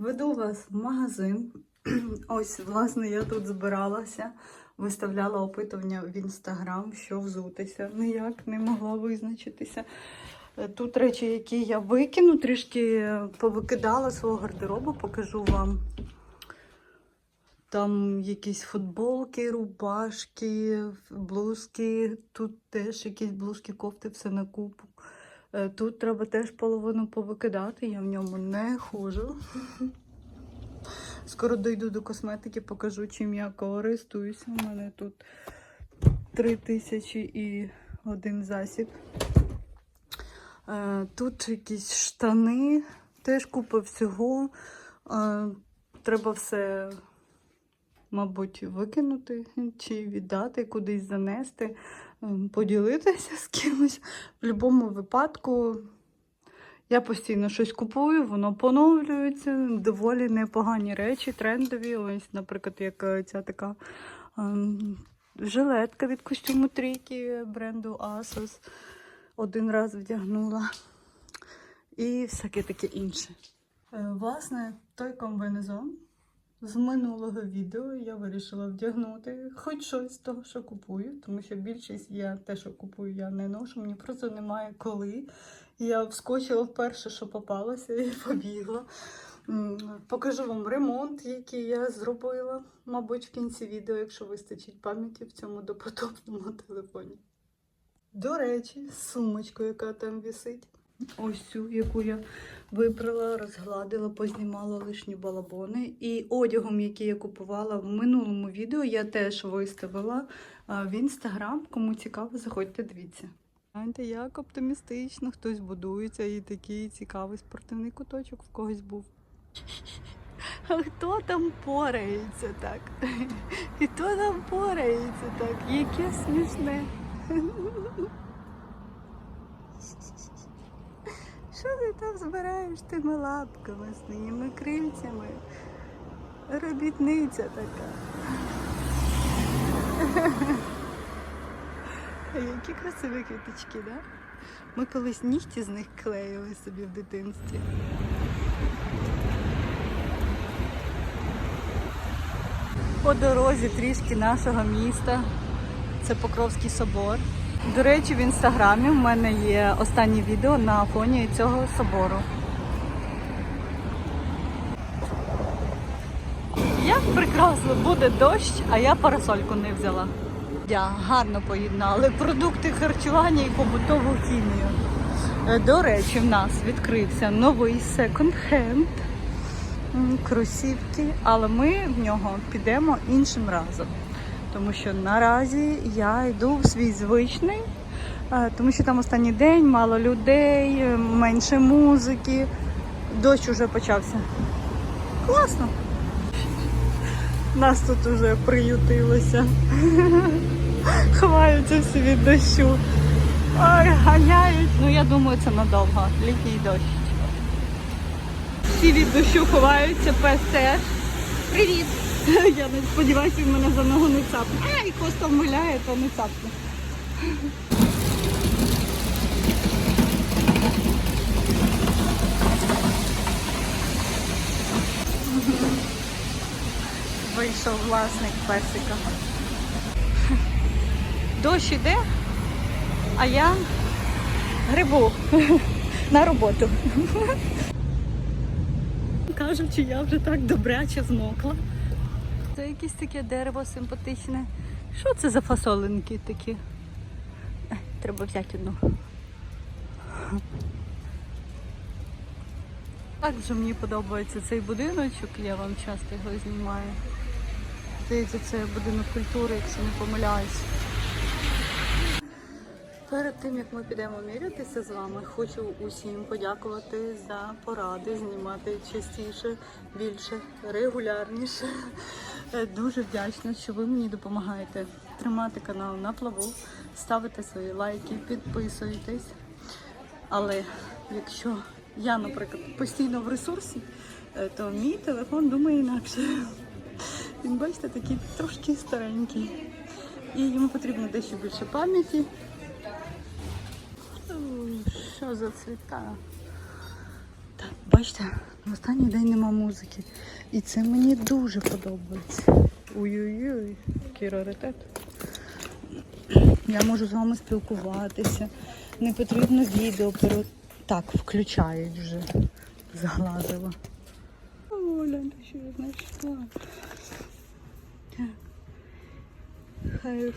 Веду вас в магазин. Ось, власне, я тут збиралася, виставляла опитування в інстаграм, що взутися. Ніяк не могла визначитися. Е, Тут речі, які я викину, трішки повикидала свого гардеробу, покажу вам. Там якісь футболки, рубашки, блузки. Тут теж якісь блузки, кофти, все на купу. Е, Тут треба теж половину повикидати, я в ньому не ходжу. Скоро дойду до косметики, покажу, чим я користуюся. У мене тут 3000 і один засіб. Е, Тут якісь штани, теж купа всього. Е, Треба все, мабуть, викинути чи віддати, кудись занести, поділитися з кимось. В будь-якому випадку я постійно щось купую, воно поновлюється. Доволі непогані речі, трендові. Ось, наприклад, як е, ця така ем, жилетка від костюму трійки бренду Asos. Один раз вдягнула. І всяке таке інше. Е, Власне, той комбинезон з минулого відео я вирішила вдягнути хоч щось з того, що купую, тому що більшість я те, що купую, я не ношу. Мені просто немає коли. Я вскочила вперше, що попалося, і побігла. Покажу вам ремонт, який я зробила, мабуть, в кінці відео, якщо вистачить пам'яті в цьому допотопному телефоні. До речі, сумочку, яка там висить. Ось цю, яку я вибрала, розгладила, познімала лишні балабони. І одягом, який я купувала в минулому відео, я теж виставила в інстаграм. Кому цікаво, заходьте, дивіться. Знаєте, як оптимістично, хтось будується і такий цікавий спортивний куточок в когось був. А хто там порається так? І хто там порається так? Яке смішне. Що ти там збираєш тими лапками з своїми крильцями? Робітниця така. Які красиві квіточки, да? Ми колись нігті з них клеїли собі в дитинстві. По дорозі трішки нашого міста. Це Покровський собор. До речі, в інстаграмі в мене є останнє відео на фоні цього собору. Як прекрасно буде дощ, а я парасольку не взяла. Я гарно поєднали продукти харчування і побутову хімію. Е, До речі, в нас відкрився новий секонд-хенд кросівки, але ми в нього підемо іншим разом. Тому що наразі я йду в свій звичний, е, тому що там останній день, мало людей, е, менше музики. Дощ уже почався. Класно. Нас тут уже приютилося. Ховаються всі від дощу. Ой, ганяють. Ну я думаю, це надовго. Літній дощ. Всі від дощу ховаються, пес теж. Привіт! Я не сподіваюся, він мене за ногу не цапне. Ай, костом гуляє, то не цапне. Вийшов власник песика. Дощ іде, а я грибу на роботу. Кажучи, я вже так добряче змокла. Це якесь таке дерево симпатичне. Що це за фасолинки такі? Треба взяти одну. Так вже мені подобається цей будиночок, я вам часто його знімаю. Здається, це будинок культури, якщо не помиляюсь. Перед тим як ми підемо мірятися з вами, хочу усім подякувати за поради, знімати частіше, більше, регулярніше. Е, Дуже вдячна, що ви мені допомагаєте тримати канал на плаву, ставити свої лайки, підписуєтесь. Але якщо я, наприклад, постійно в ресурсі, е, то мій телефон думає інакше. Він, бачите, такий трошки старенький. І йому потрібно дещо більше пам'яті. Що за цвіта? Бачите, в останній день нема музики. І це мені дуже подобається. Ой-ой-ой, який раритет. Я можу з вами спілкуватися. Не потрібно відео пере... Так, включають вже. Заглазила. О, гляньте, що я знайшла. Так. Hair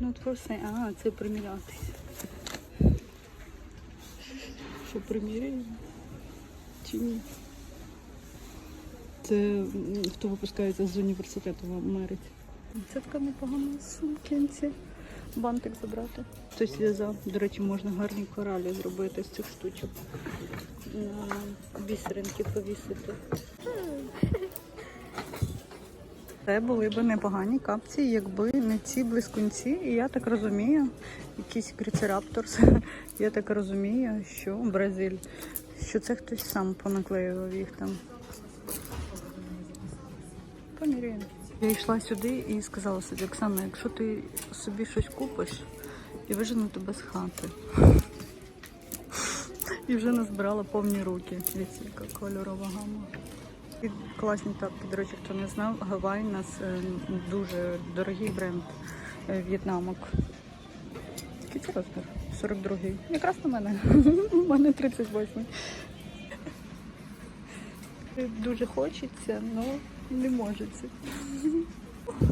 not for sale. А, це примірятися. Що приміряємо? Чи ні? Це хто випускається з університету в Америці. Це така непогана сукенці. Бантик забрати. Хтось зв'язав. До речі, можна гарні коралі зробити з цих штучок. На бісеринки повісити. Це були б непогані капці, якби не ці блискунці. І я так розумію, якийсь крицерапторс. Я так розумію, що Бразиль, що це хтось сам понаклеював їх там. Поміряємо. Я йшла сюди і сказала собі, Оксана, якщо ти собі щось купиш, я вижену тебе з хати. І вже назбирала повні руки. Дивіться, кольорова гама. І класні тапки, до речі, хто не знав, Гавай у нас е, дуже дорогий бренд е, в'єтнамок. Який це розмір? 42-й. Якраз на мене. У мене 38-й. Дуже хочеться, але не можеться.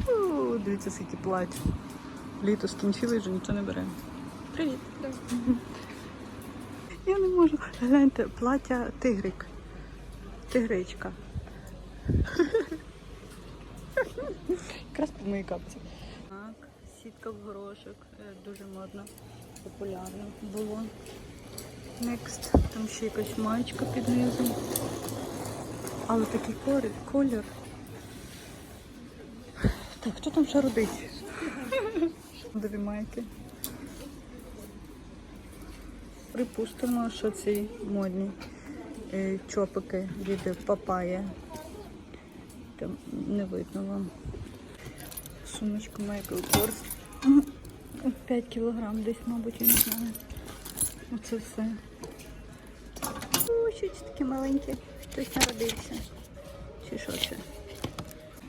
О, Дивіться, скільки плать. Літо скінчилось, вже ніхто не бере. Привіт. Я не можу. Гляньте, плаття тигрик. Тигричка. Якраз по моїй капці. Так, сітка в горошок. е, Дуже модно, популярно було. Next. Там ще якась маєчка під низом. Але такий колір. колір. Так, хто там ще родить? Дві майки. Припустимо, що ці модні е, чопики від папая. Там не видно вам. Сумочка Michael Kors. 5 кілограм десь, мабуть, я не знаю. Оце все. О, що це таке маленьке? Хтось народився. Чи що це?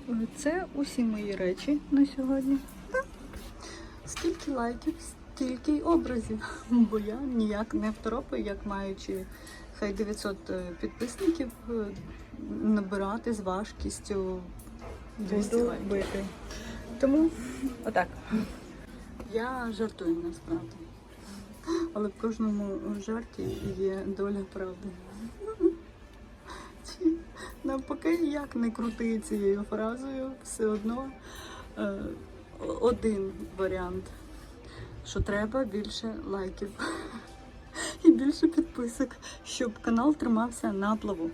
Е, Це усі мої речі на сьогодні. Так. Скільки лайків, стільки й образів. Бо я ніяк не второпаю, як маючи хай 900 підписників, е, набирати з важкістю 200 Буду лайків. бити. Тому отак. Я жартую насправді. Але в кожному жарті є доля правди. Навпаки, як не крути цією фразою, все одно е, один варіант, що треба більше лайків і більше підписок, щоб канал тримався на плаву.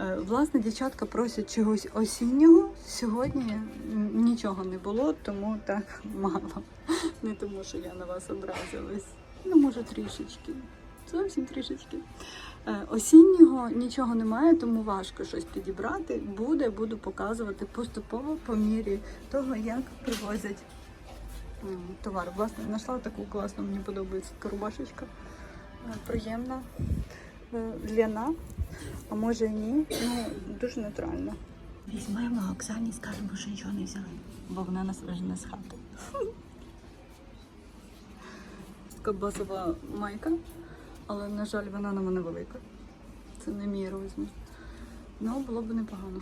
Е, Власне, дівчатка просять чогось осіннього. Сьогодні нічого не було, тому так мало. Не тому, що я на вас образилась. Ну, може, трішечки. Зовсім трішечки. Е, Осіннього нічого немає, тому важко щось підібрати. Буде, буду показувати поступово по мірі того, як привозять товар. Власне, знайшла таку класну, мені подобається рубашечка. Е, Приємна, е, ляна, а може і ні. Ну, дуже натурально. Візьмемо Оксані, скажемо, що нічого не взяли, бо вона нас вижене з хати. Така базова майка, але, на жаль, вона на мене велика. Це не мій розмір. Ну, було б непогано.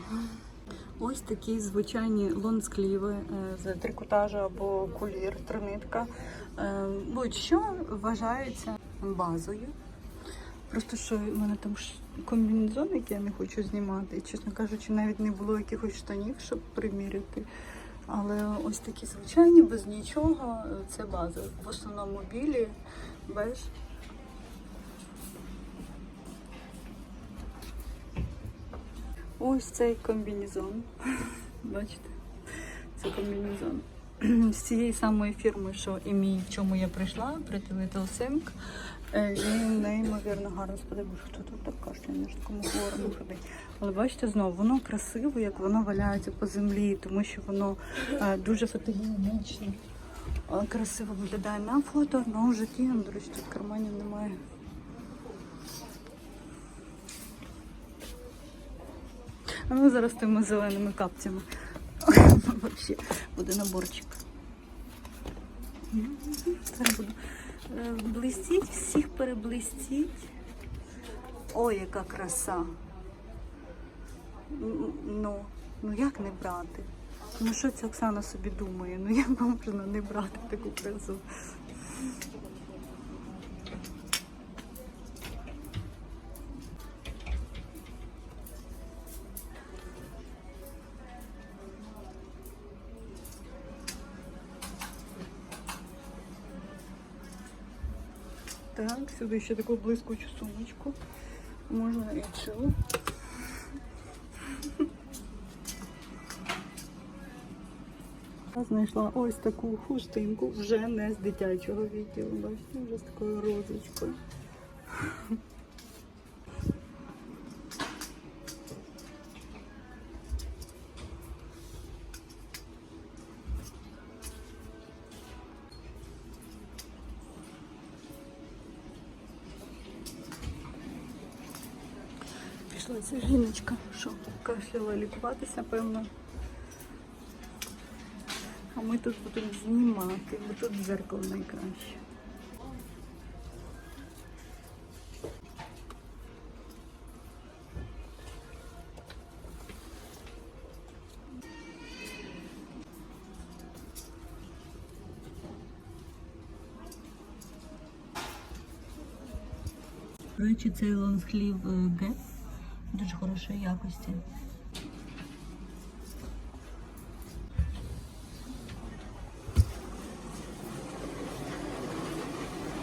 Ось такі звичайні лонскліви е, з трикотажу або кулір, тринитка. Е, Будь-що вважається базою. Просто що в мене там комбінезон, який я не хочу знімати. І, чесно кажучи, навіть не було якихось штанів, щоб приміряти. Але ось такі звичайні, без нічого, це база. В основному білі, беж. Ось цей комбінезон. Бачите? Це комбінезон. З цієї самої фірми, що і мій, в чому я прийшла, Pretty Little. Е, Він неймовірно гарно сподобав. Хто тут так кашляє, ж такому хворому ходить. Але бачите, знову воно красиво, як воно валяється по землі, тому що воно е, дуже фотогенічне. Красиво виглядає на фото, але в житті, ну, до речі, тут карманів немає. А ну зараз тими зеленими капцями. Взагалі буде наборчик. Зараз буду блистіть, всіх переблистіть. Ой, яка краса. Ну, ну як не брати? Ну що ця Оксана собі думає? Ну як можна не брати таку красу? Сюди ще таку блискучу сумочку. Можна і цю. Я знайшла ось таку хустинку, вже не з дитячого відділу, бачите, вже з такою розочкою. Пішла ця жіночка, що кашляла лікуватися, певно. А ми тут будемо знімати, бо тут дзеркало найкраще. До речі, цей лонгслів Геп дуже хорошої якості.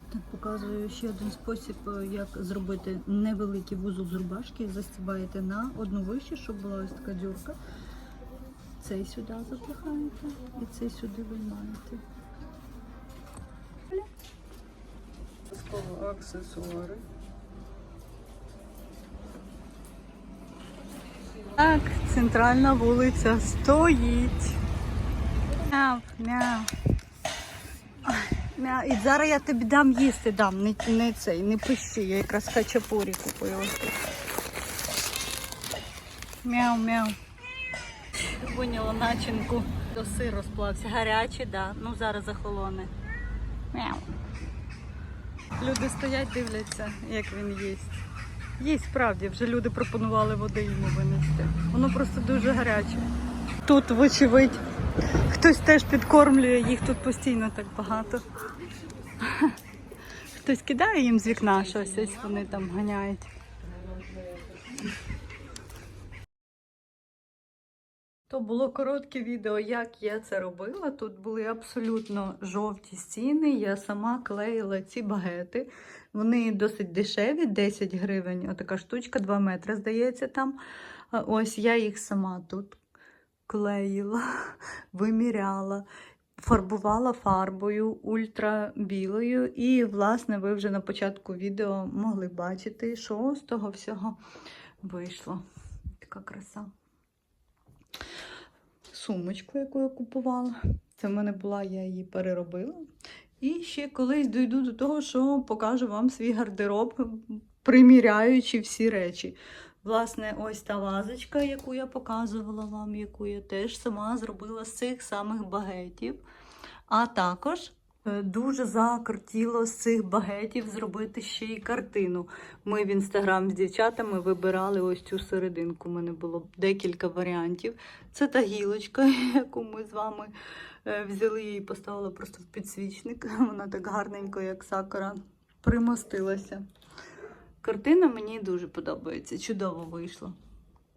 Так, показую ще один спосіб, е, як зробити невеликий вузол з рубашки. Застібаєте на одну вище, щоб була ось така дюрка. Цей сюди запихаєте і цей сюди виймаєте. Аксесуари. Так, центральна вулиця стоїть. Мяу, мяу. Мяу. І зараз я тобі дам їсти дам, не, не цей, не пищи, я якраз хачапурі купила. Мяу, мяу. Виняла начинку. До сир розплався. Гарячий, да. Ну зараз захолоне. Мяу. Люди стоять, дивляться, як він їсть. Їсть справді, вже люди пропонували води йому винести. Воно просто дуже гаряче. Тут, вочевидь, хтось теж підкормлює, їх тут постійно так багато. Хтось кидає їм з вікна щось, ось вони там ганяють. То було коротке відео, як я це робила. Тут були абсолютно жовті стіни. Я сама клеїла ці багети. Вони досить дешеві, 10 гривень. Отака штучка, 2 метри, здається, там. Ось я їх сама тут клеїла, виміряла, фарбувала фарбою ультрабілою. І, власне, ви вже на початку відео могли бачити, що з того всього вийшло. Така краса сумочку, яку я купувала. Це в мене була, я її переробила. І ще колись дойду до того, що покажу вам свій гардероб, приміряючи всі речі. Власне, ось та вазочка, яку я показувала вам, яку я теж сама зробила з цих самих багетів. А також дуже закортіло з цих багетів зробити ще й картину. Ми в інстаграм з дівчатами вибирали ось цю серединку. У мене було декілька варіантів. Це та гілочка, яку ми з вами е, взяли і поставила просто в підсвічник. Вона так гарненько, як сакура, примостилася. Картина мені дуже подобається, чудово вийшла.